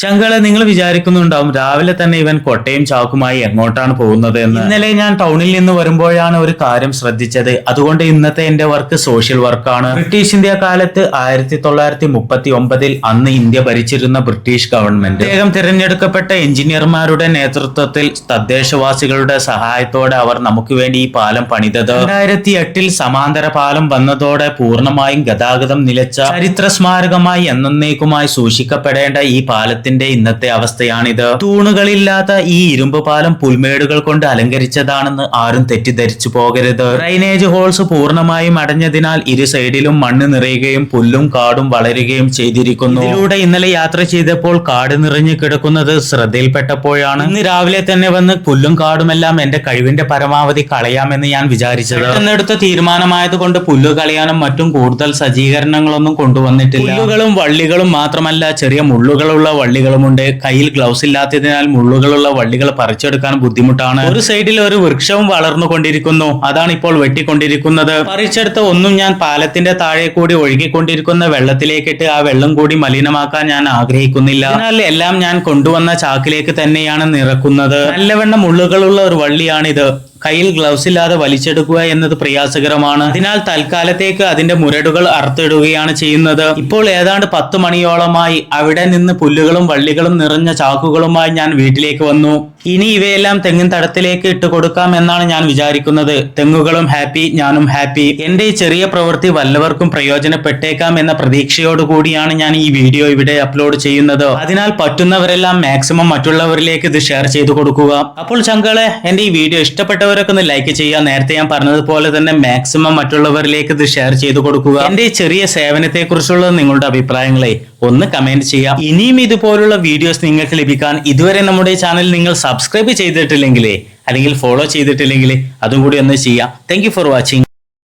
ചങ്കളെ നിങ്ങൾ വിചാരിക്കുന്നുണ്ടാവും. രാവിലെ തന്നെ ഇവൻ കൊട്ടയും ചാക്കുമായി എങ്ങോട്ടാണ് പോകുന്നത് എന്ന്. ഇന്നലെ ഞാൻ ടൗണിൽ നിന്ന് വരുമ്പോഴാണ് ഒരു കാര്യം ശ്രദ്ധിച്ചത്. അതുകൊണ്ട് ഇന്നത്തെ എന്റെ വർക്ക് സോഷ്യൽ വർക്കാണ് ബ്രിട്ടീഷ് ഇന്ത്യ കാലത്ത് ആയിരത്തി തൊള്ളായിരത്തി മുപ്പത്തി ഒമ്പതിൽ അന്ന് ഇന്ത്യ ഭരിച്ചിരുന്ന ബ്രിട്ടീഷ് ഗവൺമെന്റ് അദ്ദേഹം തിരഞ്ഞെടുക്കപ്പെട്ട എഞ്ചിനീയർമാരുടെ നേതൃത്വത്തിൽ തദ്ദേശവാസികളുടെ സഹായത്തോടെ അവർ നമുക്ക് വേണ്ടി ഈ പാലം പണിതത്. രണ്ടായിരത്തി എട്ടിൽ സമാന്തര പാലം വന്നതോടെ പൂർണമായും ഗതാഗതം നിലച്ച ചരിത്ര സ്മാരകമായി എന്നേക്കുമായി സൂക്ഷിക്കപ്പെടേണ്ട ഈ പാലത്തിന്റെ ഇന്നത്തെ അവസ്ഥയാണിത്. തൂണുകളില്ലാത്ത ഈ ഇരുമ്പ് പാലം പുൽമേടുകൾ കൊണ്ട് അലങ്കരിച്ചതാണെന്ന് ആരും തെറ്റിദ്ധരിച്ചു പോകരുത്. ഡ്രൈനേജ് ഹോൾസ് പൂർണമായും അടഞ്ഞതിനാൽ ഇരു സൈഡിലും മണ്ണ് നിറയുകയും പുല്ലും കാടും വളരുകയും ചെയ്തിരിക്കുന്നു. ഇതിലൂടെ ഇന്നലെ യാത്ര ചെയ്തപ്പോൾ കാട് നിറഞ്ഞു കിടക്കുന്നത് ശ്രദ്ധയിൽപ്പെട്ടപ്പോഴാണ്. ഇന്ന് രാവിലെ തന്നെ വന്ന് പുല്ലും കാടുമെല്ലാം എന്റെ കഴിവിന്റെ പരമാവധി കളയാമെന്ന് ഞാൻ വിചാരിച്ചത്. എന്നെടുത്ത തീരുമാനമായത് കൊണ്ട് പുല്ല് കളയാനും മറ്റും കൂടുതൽ സജ്ജീകരണങ്ങളൊന്നും കൊണ്ടുവന്നിട്ടില്ല. പുല്ലുകളും വള്ളികളും മാത്രമല്ല ചെറിയ മുള്ളുകളുള്ള വള്ളികളുമുണ്ട്. കയ്യിൽ ഗ്ലൗസ് ഇല്ലാത്തതിനാൽ മുള്ളുകളുള്ള വള്ളികൾ പറിച്ചെടുക്കാൻ ബുദ്ധിമുട്ടാണ്. ഒരു സൈഡിൽ ഒരു വൃക്ഷവും വളർന്നുകൊണ്ടിരിക്കുന്നു അതാണ് ഇപ്പോൾ വെട്ടിക്കൊണ്ടിരിക്കുന്നത്. പറിച്ചെടുത്ത ഒന്നും ഞാൻ പാലത്തിന്റെ താഴെ കൂടി ഒഴുകിക്കൊണ്ടിരിക്കുന്ന വെള്ളത്തിലേക്കിട്ട് ആ വെള്ളം കൂടി മലിനമാക്കാൻ ഞാൻ ആഗ്രഹിക്കുന്നില്ല. എന്നാൽ എല്ലാം ഞാൻ കൊണ്ടുവന്ന ചാക്കിലേക്ക് തന്നെയാണ് നിറക്കുന്നത്. നല്ലവണ്ണം മുള്ളുകളുള്ള ഒരു വള്ളിയാണിത്. കയ്യിൽ ഗ്ലൗസ് ഇല്ലാതെ വലിച്ചെടുക്കുക എന്നത് പ്രയാസകരമാണ്. അതിനാൽ തൽക്കാലത്തേക്ക് അതിന്റെ മുരടുകൾ അറുത്തിടുകയാണ് ചെയ്യുന്നത്. ഇപ്പോൾ ഏതാണ്ട് പത്ത് മണിയോളമായി അവിടെ നിന്ന് പുല്ലുകളും വള്ളികളും നിറഞ്ഞ ചാക്കുകളുമായി ഞാൻ വീട്ടിലേക്ക് വന്നു. ഇനി ഇവയെല്ലാം തെങ്ങിൻ തടത്തിലേക്ക് ഇട്ട് കൊടുക്കാം എന്നാണ് ഞാൻ വിചാരിക്കുന്നത്. തെങ്ങുകളും ഹാപ്പി ഞാനും ഹാപ്പി. എന്റെ ഈ ചെറിയ പ്രവൃത്തി വല്ലവർക്കും പ്രയോജനപ്പെട്ടേക്കാം എന്ന പ്രതീക്ഷയോടുകൂടിയാണ് ഞാൻ ഈ വീഡിയോ ഇവിടെ അപ്ലോഡ് ചെയ്യുന്നത്. അതിനാൽ പറ്റുന്നവരെല്ലാം മാക്സിമം മറ്റുള്ളവരിലേക്ക് ഇത് ഷെയർ ചെയ്തു കൊടുക്കുക. അപ്പോൾ ചങ്കളെ എന്റെ ഈ വീഡിയോ ഇഷ്ടപ്പെട്ടവരൊക്കെ ഒന്ന് ലൈക്ക് ചെയ്യുക. നേരത്തെ ഞാൻ പറഞ്ഞതുപോലെ തന്നെ മാക്സിമം മറ്റുള്ളവരിലേക്ക് ഇത് ഷെയർ ചെയ്ത് കൊടുക്കുക. എന്റെ ചെറിയ സേവനത്തെ കുറിച്ചുള്ള നിങ്ങളുടെ അഭിപ്രായങ്ങളെ ഒന്ന് കമന്റ് ചെയ്യാം ഇനിയും ഇതുപോലുള്ള വീഡിയോസ് നിങ്ങൾക്ക് ലഭിക്കാൻ ഇതുവരെ നമ്മുടെ ചാനൽ നിങ്ങൾ സബ്സ്ക്രൈബ് ചെയ്തിട്ടില്ലെങ്കിലേ അല്ലെങ്കിൽ ഫോളോ ചെയ്തിട്ടില്ലെങ്കിൽ അതും കൂടി ഒന്ന് ചെയ്യാം താങ്ക് ഫോർ വാച്ചിങ്